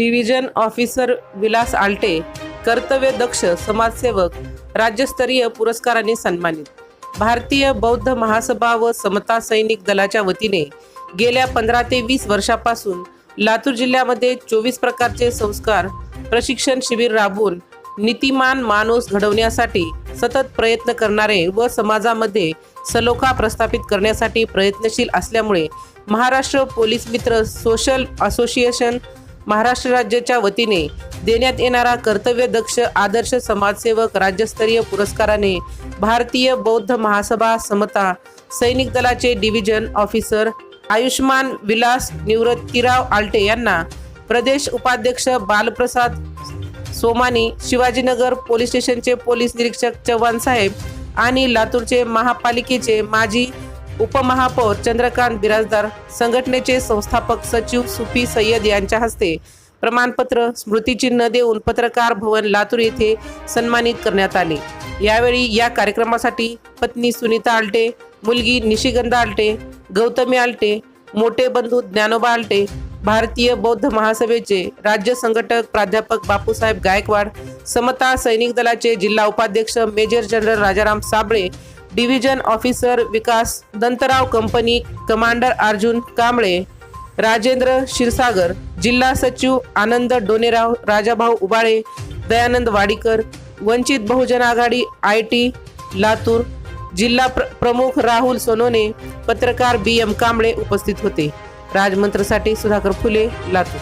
Division officer Vilas आलटे कर्तव्य दक्ष समाजसेवक राज्यस्तरीय पुरस्काराने सन्मानित. भारतीय बौद्ध महासभा व समता सैनिक दलाच्या वतीने गेल्या पंधरा ते वीस वर्षापासून लातूर जिल्ह्यामध्ये चोवीस प्रकारचे संस्कार प्रशिक्षण शिबिर राबवून नीतिमान माणूस घडवण्यासाठी सतत प्रयत्न करणारे व समाजामध्ये सलोखा प्रस्थापित करण्यासाठी प्रयत्नशील असल्यामुळे Maharashtra police Mitra social association Maharashtra राज्याच्या वतीने देण्यात येणारा कर्तव्य दक्ष आदर्श समाजसेवक राज्यस्तरीय पुरस्काराने भारतीय बौद्ध महासभा समता सैनिक दलाचे डिव्हिजन ऑफिसर आयुष्मान विलास निवृत्तीराव आलटे यांना प्रदेश उपाध्यक्ष बालप्रसाद सोमानी शिवाजीनगर पोलीस स्टेशनचे पोलीस निरीक्षक चव्हाण साहेब आणि लातूरचे महापालिकेचे माजी उपमहापौर चंद्रकांत बिराजदार संघटनेचे संस्थापक सचिव सुफी सय्यद यांच्या हस्ते प्रमाणपत्र स्मृतिचिन्ह देऊन पत्रकार भवन लातूर येथे सन्मानित करण्यात आले. यावेळी या कार्यक्रमासाठी पत्नी सुनीता आलटे मुलगी निशिगंधा आलटे गौतमी आलटे मोठे बंधू ज्ञानोबा आलटे भारतीय बौद्ध महासभेचे राज्य संघटक प्राध्यापक बापूसाहेब गायकवाड समता सैनिक दलाचे जिल्हा उपाध्यक्ष major general Rajaram Sable division officer Vikas Dantrao company commander Arjun Kamble Rajendra Kshirsagar जिल्हा सचिव आनंद डोनेराव राजाभाऊ उबाळे दयानंद वाडीकर वंचित बहुजन आघाडी आय टी लातूर जिल्हा प्र प्रमुख राहुल सोनोने पत्रकार बी एम कांबळे उपस्थित होते. राजमंत्रसाठी सुधाकर फुले लातूर.